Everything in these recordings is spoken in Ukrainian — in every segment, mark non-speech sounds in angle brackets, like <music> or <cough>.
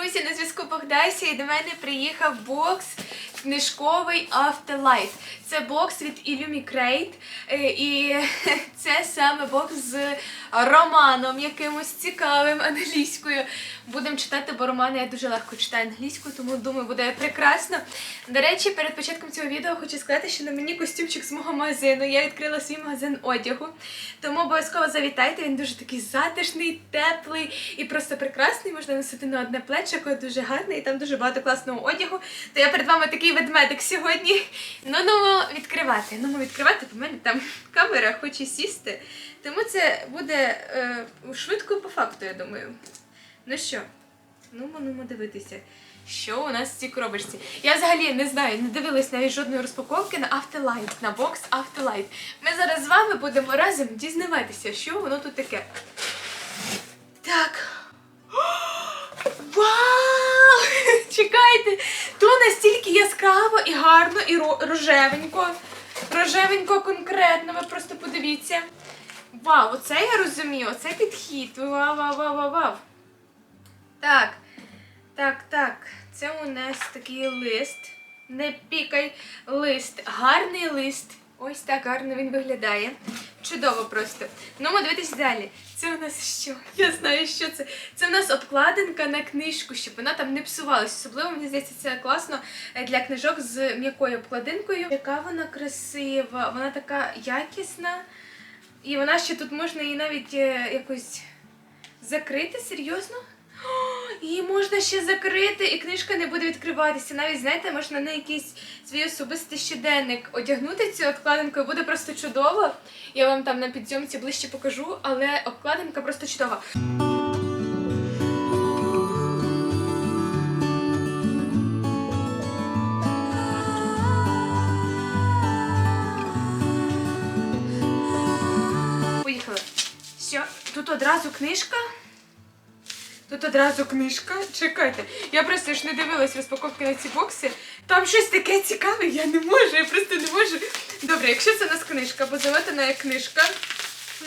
друзі! На зв'язку Богдася і до мене приїхав бокс книжковий Afterlife. Це бокс від Illumicrate. е, І <laughs> це саме бокс з романом якимось цікавим англійською. Будемо читати, бо романи я дуже легко читаю англійською, тому думаю, буде прекрасно. До речі, перед початком цього відео хочу сказати, що на мені костюмчик з мого магазину. Я відкрила свій магазин одягу. Тому обов'язково завітайте. Він дуже такий затишний, теплий і просто прекрасний. Можна носити на одне плечико, дуже гарний, і там дуже багато класного одягу. То я перед вами такий ведмедик сьогодні. Ну ну відкривати. Ну відкривати, бо в мене там камера хоче сісти. Тому це буде е, швидко по факту, я думаю. Ну що, ну ну дивитися. Що у нас в цій коробочці? Я взагалі не знаю, не дивилась навіть жодної розпаковки на Afterlight, на бокс Afterlight. Ми зараз з вами будемо разом дізнаватися, що воно тут таке. Так. Чекайте! То настільки яскраво і гарно, і рожевенько. Рожевенько конкретно, ви просто подивіться. Вау, оце я розумію, оце підхід. Вау, вау, вау, вау, вау. Так, так, так. Це у нас такий лист. Не пікай лист. Гарний лист. Ось так гарно він виглядає. Чудово просто. Ну, ми дивитися далі. Це у нас що? Я знаю, що це. Це у нас обкладинка на книжку, щоб вона там не псувалась. Особливо мені здається, це класно е, для книжок з м'якою обкладинкою. Яка вона красива, вона така якісна. І вона ще тут можна її навіть е, якось закрити, серйозно? Її можна ще закрити, і книжка не буде відкриватися. Навіть, знаєте, можна на якийсь свій особистий щоденник одягнути цю обкладинку, і буде просто чудово. Я вам там на підзйомці ближче покажу, але обкладинка просто чудова. Що? Тут одразу книжка. Тут одразу книжка. Чекайте. Я просто ж не дивилась розпаковки на ці бокси. Там щось таке цікаве, я не можу, я просто не можу. Добре, якщо це у нас книжка, бо заметана як книжка.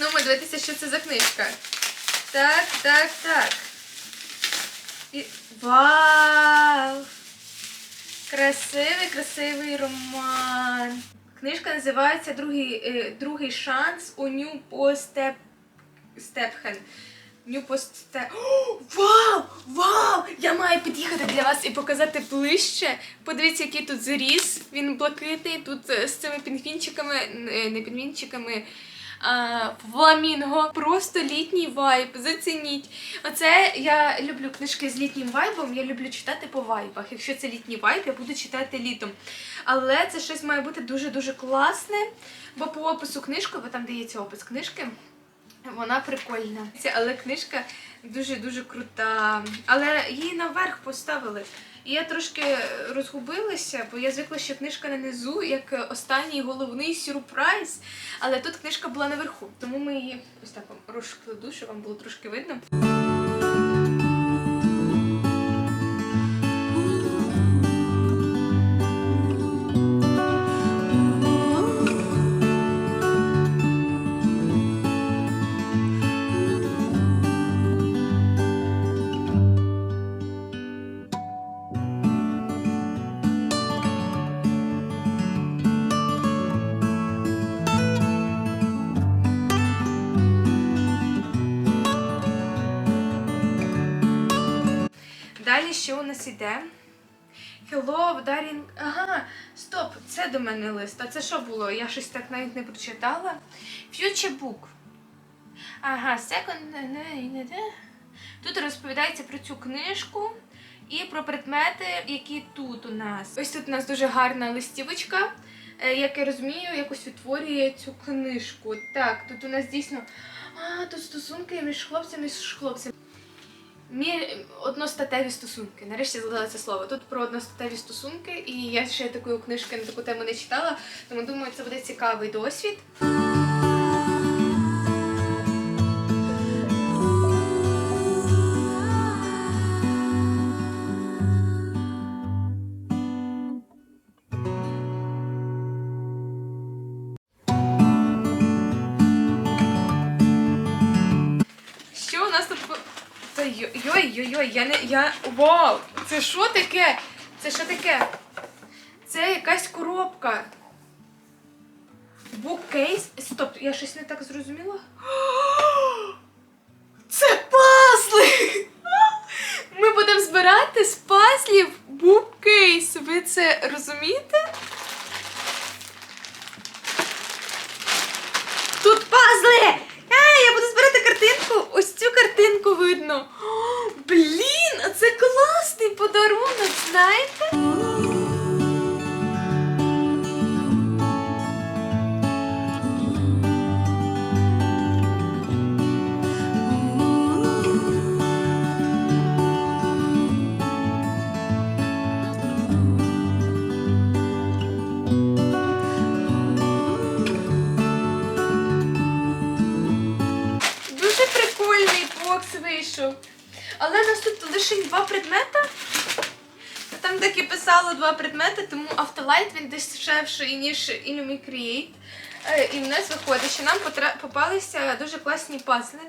Ну, ми дивитися, що це за книжка. Так, так, так. І... Вау! Красивий, красивий роман. Книжка називається Другий, е, другий шанс у Нью Постеп Нью Вау! Вау! Я маю під'їхати для вас і показати ближче. Подивіться, який тут зріз. Він блакитний. Тут е, з цими пінгвінчиками, е, не пінгвінчиками. А, фламінго, просто літній вайб. Зацініть. Оце я люблю книжки з літнім вайбом. Я люблю читати по вайбах. Якщо це літній вайб, я буду читати літом. Але це щось має бути дуже дуже класне. Бо по опису книжки, бо там дається опис книжки. Вона прикольна. Але книжка дуже-дуже крута. Але її наверх поставили. І я трошки розгубилася, бо я звикла, що книжка на низу, як останній головний сюрприз. Але тут книжка була наверху. Тому ми її ось так вам розкладу, щоб вам було трошки видно. Далі що у нас іде? Hello, Darling... Ага, стоп, це до мене лист. А це що було? Я щось так навіть не прочитала. Future Book. Ага, second... Тут розповідається про цю книжку і про предмети, які тут у нас. Ось тут у нас дуже гарна листівочка, е, як я розумію, якось утворює цю книжку. Так, тут у нас дійсно. А, тут стосунки між хлопцями і хлопцями. Мі... Одностатеві стосунки. Нарешті згадала це слово. Тут про одностатеві стосунки, і я ще такої книжки на таку тему не читала, тому думаю, це буде цікавий досвід. Що у нас тут? по- Та йо- Йой, Ой-ой-ой, я не. Я. Вау! Це що таке? Це що таке? Це якась коробка. Буккейс. Стоп, я щось не так зрозуміла. Це пазли! Ми будемо збирати з пазлів буккейс. Ви це розумієте? Тут пазли! Ей, я буду збирати картинку. Ось цю картинку видно. О, блін, а це класний подарунок, знаєте? Але нас тут лише два предмета. Там так і писало два предмети, тому Автолайт він дешевший, ніж Illumi Create. Е, І в нас виходить, що нам попалися дуже класні пазли.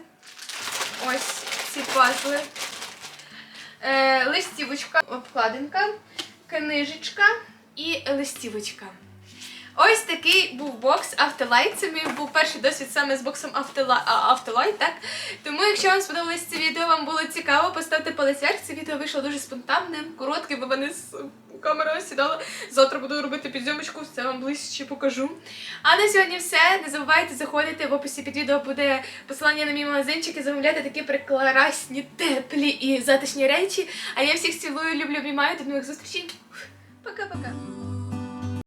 Ось ці пазли. Е, листівочка, обкладинка, книжечка і листівочка. Ось такий був бокс Автолайт. Це мій був перший досвід саме з боксом Автола- Автолайт, так? Тому, якщо вам сподобалось це відео, вам було цікаво, поставте палець вверх. Це відео вийшло дуже спонтанним, коротким, бо мене з камера сідала. Завтра буду робити підзйомочку, це вам ближче покажу. А на сьогодні все. Не забувайте заходити. В описі під відео буде посилання на мій магазинчик і замовляти такі прекрасні, теплі і затишні речі. А я всіх цілую, люблю, обіймаю. До нових зустрічей. Пока-пока.